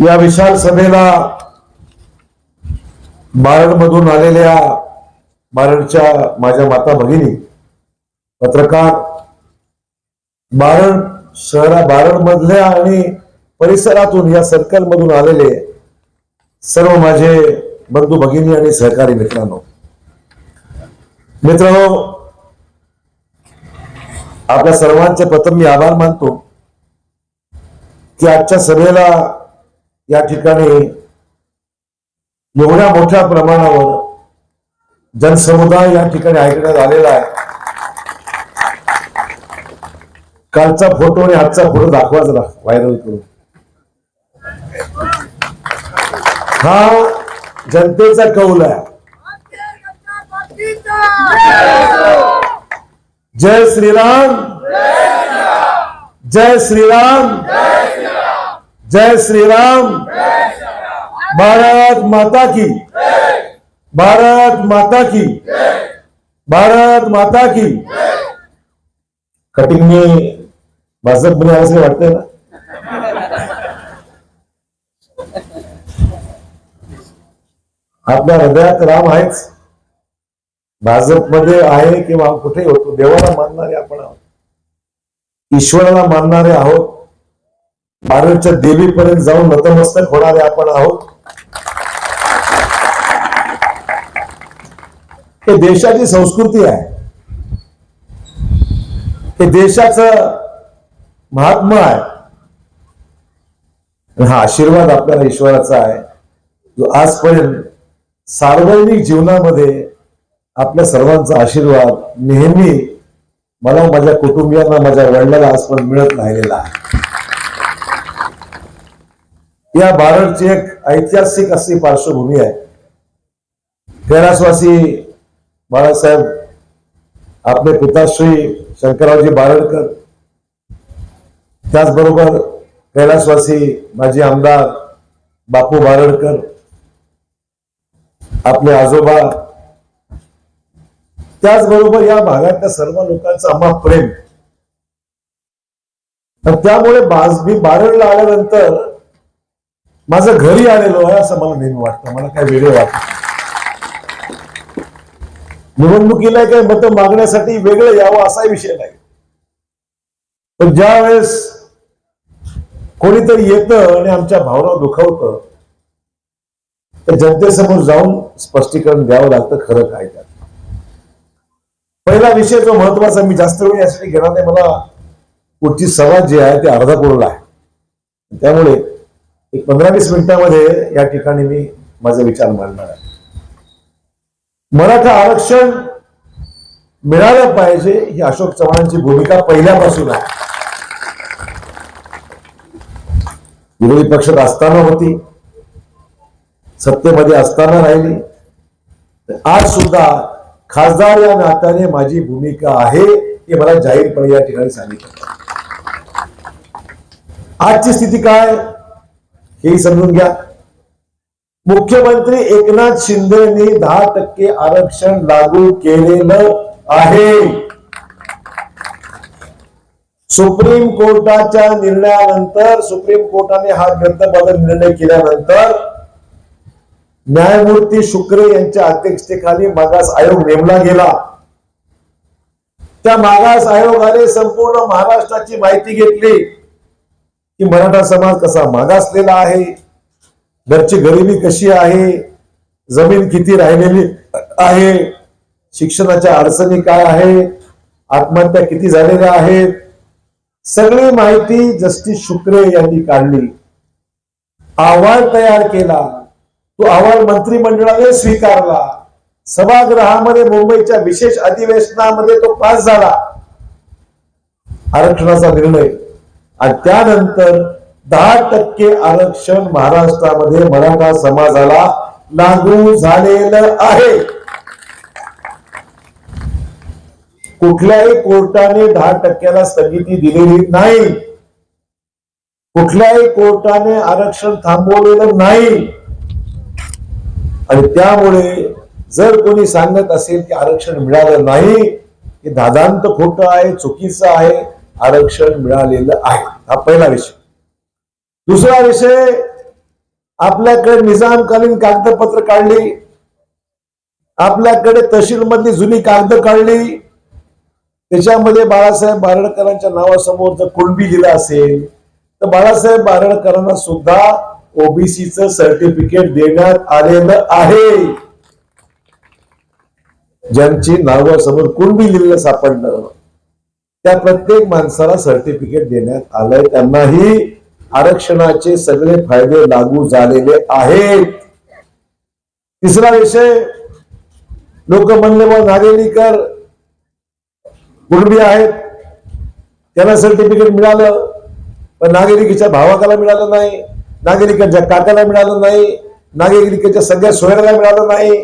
या विशाल सभेला बारडमधून आलेल्या बारडच्या माझ्या माता भगिनी पत्रकार बारड शहरा बारड मधल्या आणि परिसरातून या सर्कल मधून आलेले सर्व माझे बंधू भगिनी आणि सहकारी मित्रांनो. मित्रांनो आपल्या सर्वांचे प्रथम मी आभार मानतो की आजच्या सभेला या ठिकाणी एवढ्या मोठ्या प्रमाणावर जनसमुदाय या ठिकाणी ऐकण्यात आलेला आहे. कालचा फोटो आणि आजचा फोटो दाखवायचा ना व्हायरल करून. हा जनतेचा कौल आहे. जय श्रीराम. जय श्रीराम. जय श्रीराम। भारत माता की। भारत माता की। भारत माता की। कटिंगने भाजपमध्ये असं वाटतंय ना? आपल्या हृदयात राम आहेच. भाजपमध्ये आहे किंवा कुठे होतो देवाला मानणारे आपण आहोत. ईश्वराला मानणारे आहोत. भारतच्या देवीपर्यंत जाऊन नतमस्तक होणारे आपण आहोत. हे देशाची संस्कृती आहे. हे देशाचं महात्मा आहे. हा आशीर्वाद आपल्याला ईश्वराचा आहे. जो आजपर्यंत सार्वजनिक जीवनामध्ये आपल्या सर्वांचा आशीर्वाद नेहमी मला माझ्या कुटुंबियांना माझ्या वडिलांना आजपर्यंत मिळत राहिलेला आहे. या बारडची एक ऐतिहासिक अशी पार्श्वभूमी आहे. कैलासवासी बाळासाहेब आपले पिताश्री शंकररावजी बारडकर त्याचबरोबर कैलासवासी माजी आमदार बापू बारडकर आपले आजोबा त्याचबरोबर या भागातल्या सर्व लोकांचं आम्हा प्रेम. त्यामुळे बाजबी बारडला आल्यानंतर माझं घरी आलेलो आहे असं मला नेहमी वाटतं. मला काय वेगळं वाटत निवडणुकीला काही मत मागण्यासाठी वेगळं यावं असा विषय नाही. पण ज्या वेळेस कोणीतरी येतं आणि आमच्या भावना दुखवतं तर जनतेसमोर जाऊन स्पष्टीकरण द्यावं लागतं खरं काय त्यात पहिला विषय जो महत्त्वाचा मी जास्त वेळ यासाठी घेणार नाही. मला पुढची सभा जी आहे ती अर्धा कोरला आहे. त्यामुळे एक पंधरा वीस मिनिटांमध्ये या ठिकाणी मी माझे विचार मांडणार आहे. मराठा आरक्षण मिळालं पाहिजे ही अशोक चव्हाणांची भूमिका पहिल्यापासून आहे. विरोधी पक्षात असताना होती. सत्तेमध्ये असताना राहिली. आज सुद्धा खासदार या नात्याने माझी भूमिका आहे हे मला जाहीरपणे या ठिकाणी सांगितलं. आजची स्थिती काय? हेही समजून घ्या. मुख्यमंत्री एकनाथ शिंदेनी दहा टक्के आरक्षण लागू केलेलं आहे. सुप्रीम कोर्टाच्या निर्णयानंतर सुप्रीम कोर्टाने हा ग्रंथबद्दल निर्णय केल्यानंतर न्यायमूर्ती शुक्रे यांच्या अध्यक्षतेखाली मागास आयोग नेमला गेला. त्या मागास आयोगाने संपूर्ण महाराष्ट्राची माहिती घेतली. की मराठा समाज कसा मागासलेला आहे? घरची गरिबी कशी आहे? जमीन किती राहिलेली आहे? शिक्षणाच्या अडचणी काय आहे आत्महत्या किती झालेल्या आहेत? सगळी माहिती जस्टिस शुक्रे यांनी काढली. अहवाल तयार केला. तो अहवाल मंत्रिमंडळाने स्वीकारला. सभागृहामध्ये मुंबईच्या विशेष अधिवेशनामध्ये तो पास झाला. आरक्षणाचा निर्णय. आणि त्यानंतर दहा टक्के आरक्षण महाराष्ट्रामध्ये मराठा समाजाला लागू झालेलं आहे. कुठल्याही कोर्टाने दहा टक्क्याला स्थगिती दिलेली नाही. कुठल्याही कोर्टाने आरक्षण थांबवलेलं नाही. आणि त्यामुळे जर कोणी सांगत असेल की आरक्षण मिळालं नाही हे दादांत खोटं आहे चुकीचं आहे आरक्षण मिळालेलं आहे. हा पहिला विषय. दुसरा विषय आपल्याकडे निजामकालीन कागदपत्र काढली. आपल्याकडे तहसील मधली जुनी कागद काढली. त्याच्यामध्ये बाळासाहेब बारडकरांच्या नावासमोर जर कुणबी लिहिलं असेल तर बाळासाहेब बारडकरांना सुद्धा ओबीसीचं सर्टिफिकेट देण्यात आलेलं आहे. ज्यांची नावासमोर कुणबी लिहिलं सापडलं. त्या प्रत्येक माणसाला सर्टिफिकेट देण्यात आलंय. त्यांनाही आरक्षणाचे सगळे फायदे लागू झालेले आहेत. तिसरा विषय लोक म्हणले मग नागेलीकर कुटुंबी आहेत. त्यांना सर्टिफिकेट मिळालं पण नागरिकीच्या भावाकाला मिळालं नाही. नागरिकांच्या काकाला मिळालं नाही. नागरिकाच्या सगळ्या सोयऱ्याला मिळालं नाही.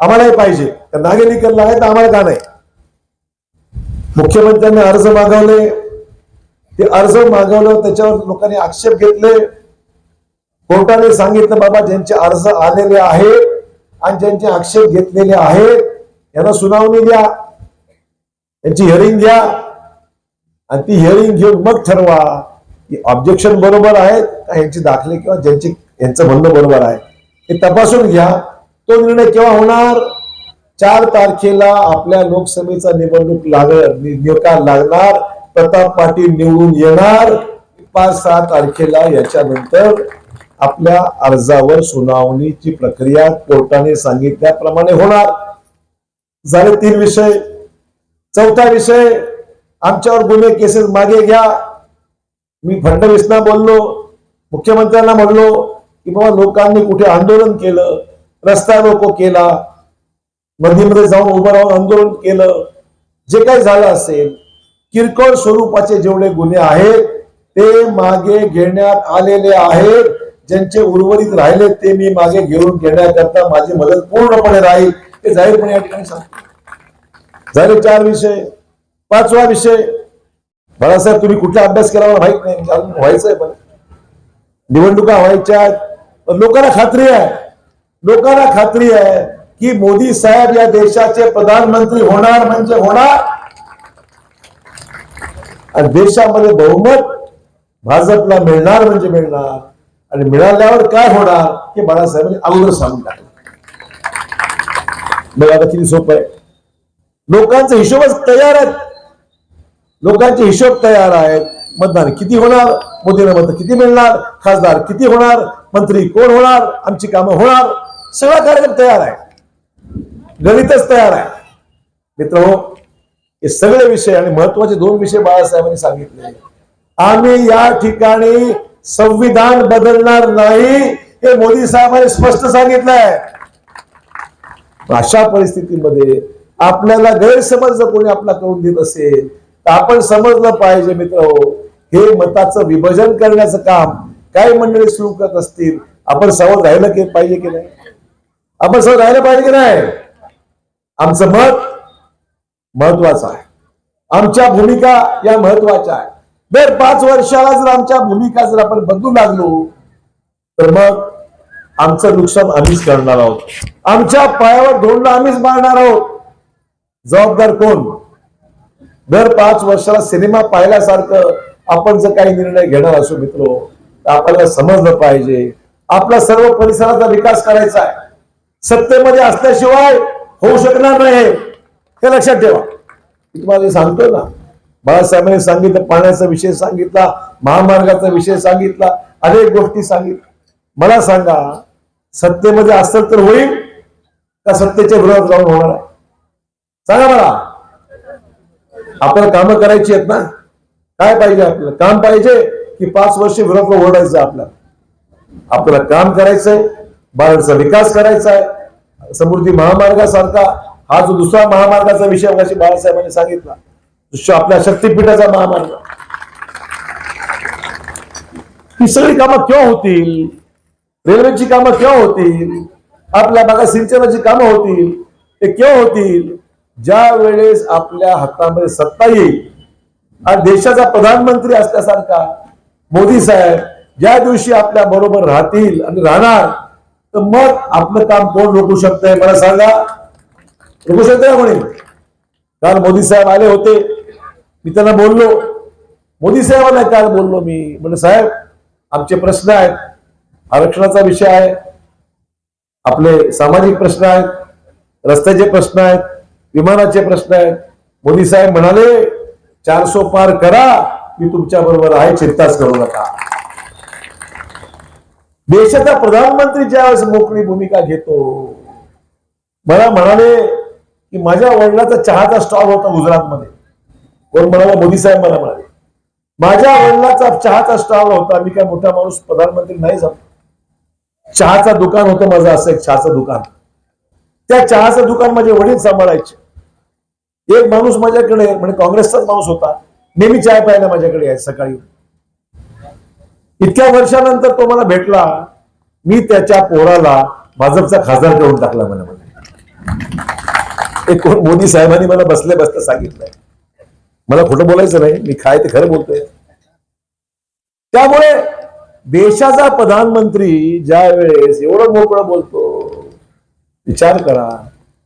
आम्हालाही पाहिजे. तर नागरिकांना आहे तर आम्हाला का नाही? मुख्यमंत्र्यांनी अर्ज मागवले. ते अर्ज मागवलं त्याच्यावर लोकांनी आक्षेप घेतले. कोर्टाने सांगितलं बाबा ज्यांचे अर्ज आलेले आहेत आणि ज्यांचे आक्षेप घेतलेले आहेत यांना सुनावणी द्या. यांची हिअरिंग घ्या. आणि ती हिअरिंग घेऊन मग ठरवा. की ऑब्जेक्शन बरोबर आहेत का यांचे दाखले किंवा ज्यांचे यांचं म्हणणं बरोबर आहे. हे तपासून घ्या. तो निर्णय केव्हा होणार? चार तारखेला आपल्या लोकसभेचा निवडणूक लागणार निकाल लागणार. प्रताप पाटील निवडून येणार. पाच सहा तारखेला याच्यानंतर आपल्या अर्जावर सुनावणीची प्रक्रिया कोर्टाने सांगितल्याप्रमाणे होणार. झाले तीन विषय. चौथा विषय आमच्यावर गुन्हे केसेस मागे घ्या. मी फडणवीसना बोललो मुख्यमंत्र्यांना म्हणलो की बाबा लोकांनी कुठे आंदोलन केलं रस्ता रोको केला नदीमध्ये जाऊन उभं राहून आंदोलन केलं. जे काही झालं असेल किरकोळ स्वरूपाचे जेवढे गुन्हे आहेत ते मागे घेण्यात आलेले आहेत. ज्यांचे उर्वरित राहिले ते मी मागे घेऊन घेण्याकरता माझी मदत पूर्णपणे राहील हे जाहीरपणे या ठिकाणी सांगतो. झाले चार विषय. पाचवा विषय बाळासाहेब तुम्ही कुठला अभ्यास केला? मला माहीत नाही. व्हायचं व्हायचंय पण. निवडणुका व्हायच्या आहेत. लोकांना खात्री आहे. लोकांना खात्री आहे. की मोदी साहेब या देशाचे प्रधानमंत्री होणार म्हणजे होणार? आणि देशामध्ये बहुमत भाजपला मिळणार म्हणजे मिळणार. आणि मिळाल्यावर काय होणार हे बाळासाहेबांनी अगोदर सांगून टाकलं. मग आता किती सोपं आहे. लोकांचा हिशोबच तयार आहेत. लोकांचे हिशोब तयार आहेत. मतदान किती होणार? मोदीला मत किती मिळणार? खासदार किती होणार? मंत्री कोण होणार? आमची कामं होणार? सगळा कार्यक्रम तयार आहे. गणितच तयार आहे. मित्र हे सगळे विषय आणि महत्त्वाचे दोन विषय बाळासाहेबांनी सांगितले. आम्ही या ठिकाणी संविधान बदलणार नाही हे मोदी साहेबांनी स्पष्ट सांगितलंय. अशा परिस्थितीमध्ये आपल्याला गैरसमज जर कोणी आपला करून देत असेल तर आपण समजलं पाहिजे मित्र हे मताचं विभाजन करण्याचं काम काही मंडळी सुरू करत असतील आपण सवड राहिलं की पाहिजे की नाही? आपण सवड राहिलं पाहिजे की नाही? आमचं मत महत्वाचं आहे. आमच्या भूमिका या महत्त्वाच्या आहे. दर पाच वर्षाला जर आमच्या भूमिका जर आपण बदलू लागलो तर मग आमचं नुकसान आम्हीच करणार आहोत. आमच्या पायावर धोंड आम्हीच मारणार आहोत. जबाबदार कोण? दर पाच वर्षाला सिनेमा पाहिल्यासारखं आपण जर काही निर्णय घेणार असो मित्र तर आपल्याला समजलं पाहिजे. आपला सर्व परिसराचा विकास करायचा आहे. सत्तेमध्ये असल्याशिवाय होऊ शकणार नाही हे. लक्षात ठेवा. मी तुम्हाला हे सांगतो ना बाळासाहेबांनी सांगितलं पाण्याचा विषय सांगितला महामार्गाचा विषय सांगितला अनेक गोष्टी सांगितल्या. मला सांगा सत्तेमध्ये असेल तर होईल का सत्तेच्या विरोधात जाऊन होणार आहे? सांगा मला. आपल्याला कामं करायची आहेत ना? काय पाहिजे आपल्याला? काम पाहिजे की पाच वर्ष विरोध ओढायचं आपल्याला. आपल्याला काम करायचंय बाळाचा विकास करायचा आहे समृद्धी महामार्गासारखा हा जो दुसरा महामार्गाचा विषय अशी बाळासाहेबांनी सांगितला दुसरा आपल्या शक्तीपीठाचा महामार्ग. ही सगळी कामं केव्हा होतील? रेल्वेची कामं केव्हा होतील? आपल्या भागात सिंचनाची कामं होतील? ते केव्हा होतील? ज्या वेळेस आपल्या हातामध्ये सत्ता येईल आणि देशाचा प्रधानमंत्री असल्यासारखा मोदी साहेब ज्या दिवशी आपल्या बरोबर राहतील आणि राहणार तर मग आपलं काम कोण रोखू शकतंय? मला सांगा. रोखू शकतंय का कोणी? काल मोदी साहेब आले होते. मी त्यांना बोललो. मोदी साहेबांना काल बोललो मी. म्हणलं साहेब आमचे प्रश्न आहेत. आरक्षणाचा विषय आहे. आपले सामाजिक प्रश्न आहेत. रस्त्याचे प्रश्न आहेत. विमानाचे प्रश्न आहेत. मोदी साहेब म्हणाले चारसो पार करा. मी तुमच्या बरोबर आहे. चिंताच करू नका. देशाचा प्रधानमंत्री ज्यावेळेस मोकळी भूमिका घेतो मला म्हणाले की माझ्या वडिलाचा चहाचा स्टॉल होता गुजरातमध्ये. कोण म्हणाला? मोदी साहेब मला म्हणाले. माझ्या वडिलाचा चहाचा स्टॉल होता मी काय मोठा माणूस प्रधानमंत्री नाही झालो. चहाचा दुकान होतं माझं असं एक चहाचं दुकान. त्या चहाचं दुकान माझे वडील सांभाळायचे. एक माणूस माझ्याकडे म्हणजे काँग्रेसचाच माणूस होता. नेहमी चाय प्यायला माझ्याकडे आहे सकाळी. इतक्या वर्षानंतर तो मला भेटला मी त्याच्या पोराला भाजपचा खासदार करून टाकला मला. म्हणे एक कोण मोदी साहेबांनी मला बसले बसता सांगितलंय. मला खोटं बोलायचं नाही मी काय ते खरं बोलतोय. त्यामुळे देशाचा प्रधानमंत्री ज्या वेळेस एवढं मोकळं बोलतो विचार करा.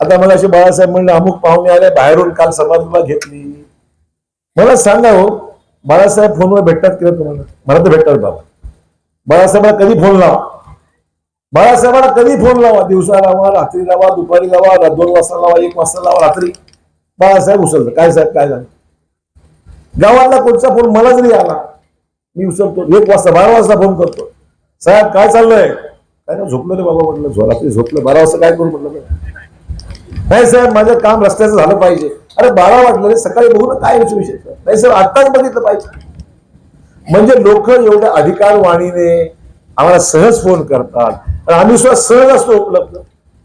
आता मला असे बाळासाहेब म्हणले अमुक पाहुणे आले बाहेरून काल समाजसभा घेतली. मला सांगा हो बाळासाहेब फोनवर भेटतात किंवा तुम्हाला? मला तर भेटतात बाबा. बाळासाहेबाला कधी फोन लावा? बाळासाहेबाला कधी फोन लावा? दिवसा लावा रात्री लावा दुपारी लावा दोन वाजता लावा एक वाजता लावा रात्री. बाळासाहेब उचलतो काय साहेब काय झालं? गावातला कोणचा फोन मला जरी आला. मी उचलतो एक वाजता बारा वाजता फोन करतो. साहेब काय चाललंय? काय ना झोपलं रे बाबा म्हटलं. रात्री झोपलं. बारा वाजता काय करू म्हटलं? नाही साहेब माझं काम रस्त्याचं झालं पाहिजे. अरे बारा वाटलं सकाळी बघू ना काय याचा विषय. नाही साहेब आत्ताच बघितलं पाहिजे. म्हणजे लोक एवढ्या अधिकार वाणीने आम्हाला सहज फोन करतात. आम्ही सुद्धा सहज असतो उपलब्ध.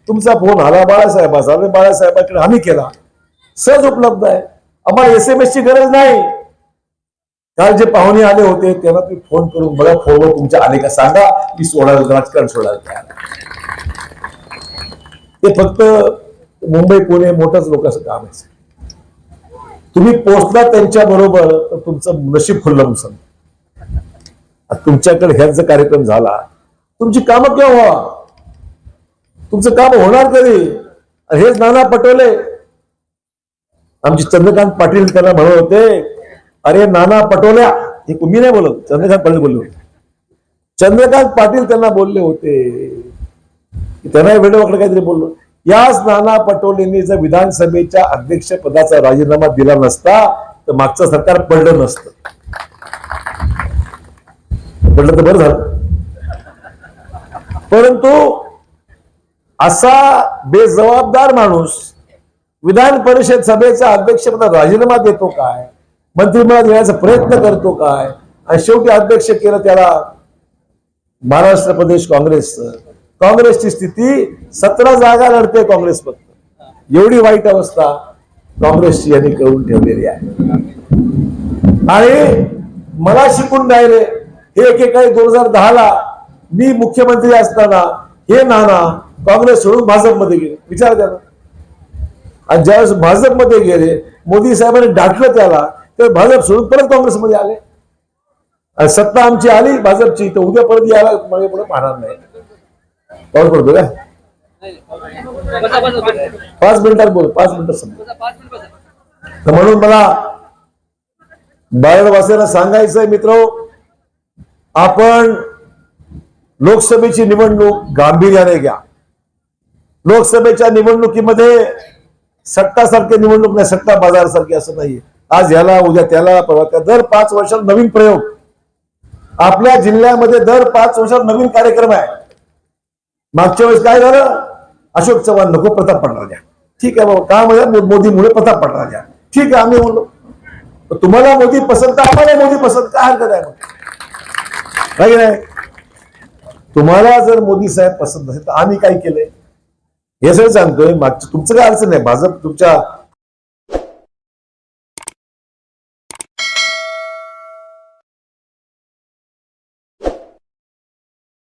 तुमचा फोन आला बाळासाहेबाचा अरे बाळासाहेबाकडे आम्ही केला. सहज उपलब्ध आहे. आम्हाला एस एम एस ची गरज नाही. काल जे पाहुणे आले होते त्यांना तुम्ही फोन करून बघा फोनवर तुमच्या आले का सांगा. मी सोडायला राजकारण सोडायला तयार ते फक्त मुंबई पुणे मोठंच लोकांचं काम आहे. तुम्ही पोचला त्यांच्या बरोबर तर तुमचं नशीब खुल्लं मुसं तुमच्याकडे ह्याच कार्यक्रम झाला तुमची कामं केव्हा व्हावा? तुमचं काम होणार कधी? हेच नाना पटोले. आमचे चंद्रकांत पाटील त्यांना म्हणत होते अरे नाना पटोल्या. हे मी नाही बोलत चंद्रकांत पाटील बोलले होते. चंद्रकांत पाटील त्यांना बोलले होते. त्यांना त्यांना वेळेवाकडे काहीतरी बोललो. याच नाना पटोलेंनी जर विधानसभेच्या अध्यक्षपदाचा राजीनामा दिला नसता तर मागचं सरकार पडलं नसतं. पडलं तर बरं झालं. परंतु असा बेजबाबदार माणूस विधान परिषद सभेचा अध्यक्षपदा राजीनामा देतो काय? मंत्रिमंडळात येण्याचा प्रयत्न करतो काय? आणि शेवटी अध्यक्ष केलं त्याला महाराष्ट्र प्रदेश काँग्रेसचं. काँग्रेसची स्थिती सतरा जागा लढते काँग्रेस फक्त. एवढी वाईट अवस्था काँग्रेसची यांनी करून ठेवलेली आहे. आणि मला शिकून राहिले हे एकेकाळी दोन हजार दहाला मी मुख्यमंत्री असताना हे नाना काँग्रेस सोडून भाजपमध्ये गेले. विचार करा. आणि ज्यावेळेस भाजपमध्ये गेले मोदी साहेबांनी डाटलं त्याला तर भाजप सोडून परत काँग्रेसमध्ये आले. आणि सत्ता आमची आली भाजपची. तर उद्या परत यायला मला पुढे पाहणार नाही. पाऊस पडतो का? पाच मिनिटात बोल पाच मिनिटात समजा तर म्हणून मला बाळवासियांना सांगायचंय मित्र आपण लोकसभेची निवडणूक गांभीर्याने घ्या. लोकसभेच्या निवडणुकीमध्ये सट्टासारखी निवडणूक नाही सट्टा बाजार सारखी असं नाहीये. आज याला उद्या त्याला परवा त्या दर पाच वर्षात नवीन प्रयोग. आपल्या जिल्ह्यामध्ये दर पाच वर्षात नवीन कार्यक्रम आहे. मागच्या वेळेस काय झालं? अशोक चव्हाण नको प्रताप पाटला द्या. ठीक आहे बाबा का म्हणजे मोदीमुळे प्रताप पाटला द्या. ठीक आहे आम्ही म्हणलो. तुम्हाला मोदी पसंत आम्हाला मोदी पसंत काय हरकत आहे काही नाही? तुम्हाला जर मोदी साहेब पसंत असेल तर आम्ही काय केलंय? हे सगळं सांगतोय. मागचं तुमचं काय अडचण नाही. भाजप तुमच्या